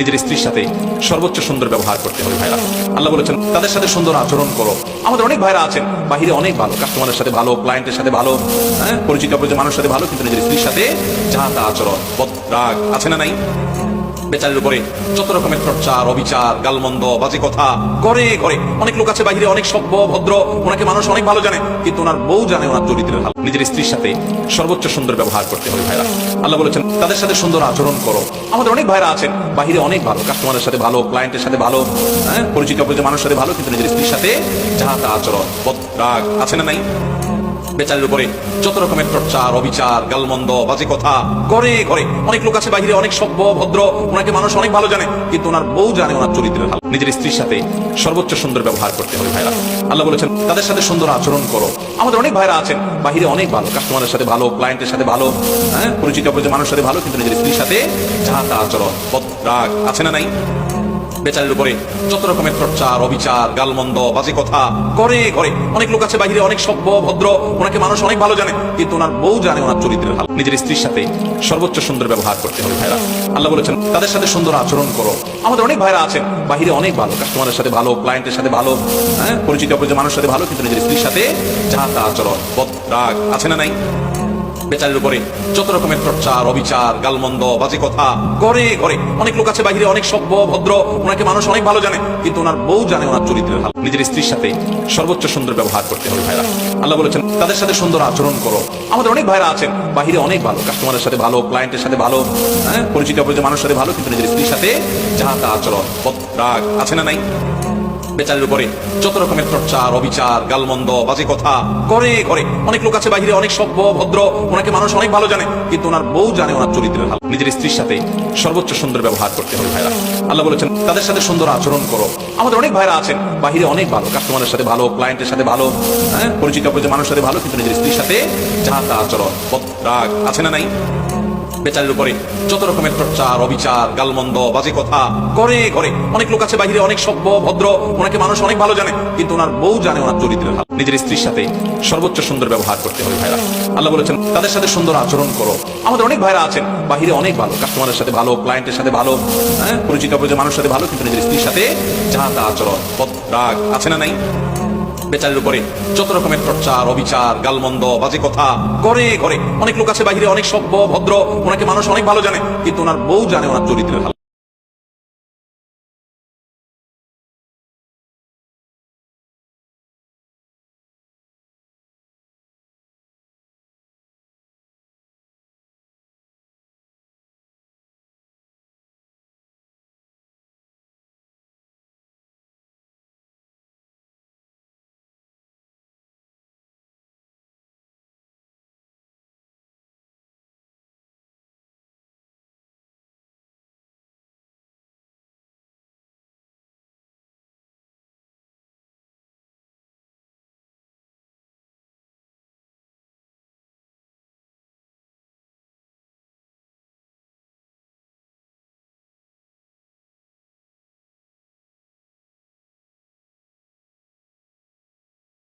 নিজের স্ত্রীর সাথে সর্বোচ্চ সুন্দর ব্যবহার করতে হবে ভাইরা। আল্লাহ বলেছেন, তাদের সাথে সুন্দর আচরণ করো। আমাদের অনেক ভাইরা আছেন, বাহিরে অনেক ভালো কাস্টমারের সাথে ভালো ক্লায়েন্টের সাথে ভালো হ্যাঁ? পরিচিত অপরিচিত মানুষের সাথে ভালো, কিন্তু নিজের স্ত্রীর সাথে যা তা আচরণ রাগ আছে না নাই? বেচারের উপরে যত রকমের প্রচার, অবিচার, গালমন্দ, বাজে কথা করে করে অনেক লোক আছে বাইরে অনেক সভ্য, ভদ্র, ওনাকে মানুষ অনেক ভালো জানে, কিন্তু ওনার বউ জানে ওনার চরিত্রের ভালো নিজের স্ত্রীর সাথে সর্বোচ্চ সুন্দর ব্যবহার করতে হবে ভাইরা। আল্লাহ বলেছেন, তাদের সাথে সুন্দর আচরণ করো। আমাদের অনেক ভাইরা আছেন, বাহিরে ভালো কাস্টমারের সাথে ভালো ক্লায়েন্টের সাথে ভালো হ্যাঁ? পরিচিত অপরিচিত মানুষের সাথে ভালো, কিন্তু নিজের স্ত্রীর সাথে যাহা তা আচরণ বদ রাগ, আছে না নাই? বেচারের উপরে যত রকমের প্রচার, অবিচার, গালমন্দ, বাজে কথা করে করে অনেক লোক আছে বাইরে, অনেক সভ্য, ভদ্র, ওনাকে মানুষ অনেক ভালো জানে, কিন্তু ওনার বউ জানে ওনার চরিত্রের ভালো নিজের স্ত্রীর সাথে সর্বোচ্চ সুন্দর ব্যবহার করতে হবে ভাইরা। আল্লাহ বলেছেন, তাদের সাথে সুন্দর আচরণ করো। আমাদের অনেক ভাইরা আছেন বাহিরে অনেক ভালো কাস্টমারের সাথে ভালো ক্লায়েন্টের সাথে ভালো হ্যাঁ? পরিচিত অপরিচিত মানুষের সাথে ভালো, কিন্তু নিজের স্ত্রীর সাথে যা তা আচরণ রাগ আছে না নাই? বেচারের উপরে যত রকমের প্রচার অবিচার, গালমন্দ, বাজে কথা করে করে অনেক লোক আছে বাইরে, অনেক সভ্য, ভদ্র, ওনাকে মানুষ অনেক ভালো জানে। কিন্তু ওনার বউ জানে ওনার চরিত্রের ভালো নিজের স্ত্রীর সাথে সর্বোচ্চ সুন্দর ব্যবহার করতে হবে ভাইরা। আল্লাহ বলেছেন, তাদের সাথে সুন্দর আচরণ করো। আমাদের অনেক ভাইরা আছেন বাহিরে অনেক ভালো কাস্টমারের সাথে ভালো ক্লায়েন্টের সাথে ভালো হ্যাঁ? পরিচিত অপরিচিত মানুষের সাথে ভালো, কিন্তু নিজের স্ত্রীর সাথে যা তা আচরণ বদ, রাগ, আছে না নাই? বেচারের উপরে যত রকমের প্রচার, অবিচার, গালমন্দ, বাজে কথা, ঘরে ঘরে। অনেক লোক আছে বাহিরে, অনেক সভ্য, ভদ্র, ওনাকে মানুষ অনেক ভালো জানে, কিন্তু ওনার বউ জানে ওনার চরিত্রের ভালো নিজের স্ত্রীর সাথে সর্বোচ্চ সুন্দর ব্যবহার করতে হবে ভাইরা। আল্লাহ বলেছেন, তাদের সাথে সুন্দর আচরণ করো। আমাদের অনেক ভাইরা আছেন, বাহিরে অনেক ভালো কাস্টমারের সাথে ভালো ক্লায়েন্টের সাথে ভালো হ্যাঁ? পরিচিত অপরিচিত মানুষের সাথে ভালো, কিন্তু নিজের স্ত্রীর সাথে যা তা আচরণ রাগ আছে না নাই? বেচারের উপরে। যত রকমের প্রচার, অবিচার, গালমন্দ, বাজে কথা করে করে অনেক লোক আছে বাইরে অনেক সভ্য, ভদ্র, ওনাকে মানুষ অনেক ভালো জানে, কিন্তু ওনার বউ জানে ওনার চরিত্রের ভালো নিজের স্ত্রীর সাথে সর্বোচ্চ সুন্দর ব্যবহার করতে হবে ভাইরা। আল্লাহ বলেছেন, তাদের সাথে সুন্দর আচরণ করো। আমাদের অনেক ভাইরা আছেন, বাহিরে অনেক ভালো কাস্টমারের সাথে ভালো ক্লায়েন্টের সাথে ভালো হ্যাঁ? পরিচিত অপরিচিত মানুষের সাথে ভালো, কিন্তু নিজের স্ত্রীর সাথে যা তা আচরণ রাগ আছে না নাই? বেচারের উপরে যত রকমের প্রচার, অবিচার, গালমন্দ, বাজে কথা করে করে অনেক লোক আছে বাইরে অনেক সভ্য, ভদ্র, ওনাকে মানুষ অনেক ভালো জানে, কিন্তু ওনার বউ জানে ওনার চরিত্রের নিজের স্ত্রীর সাথে সর্বোচ্চ সুন্দর ব্যবহার করতে হবে ভাইরা। আল্লাহ বলেছেন, তাদের সাথে সুন্দর আচরণ করো। আমাদের অনেক ভাইরা আছেন, বাহিরে অনেক ভালো কাস্টমারের সাথে ভালো ক্লায়েন্টের সাথে ভালো হ্যাঁ? পরিচিত অপরিচিত মানুষের সাথে ভালো, কিন্তু নিজের স্ত্রীর সাথে যা তা আচরণ বদ রাগ আছে না নাই? বেচারের উপরে। যত রকমের প্রচার, অবিচার, গালমন্দ, বাজে কথা করে করে অনেক লোক আছে বাইরে, অনেক সভ্য, ভদ্র, ওনাকে মানুষ অনেক ভালো জানে, কিন্তু ওনার বউ জানে ওনার চরিত্রের ভালো।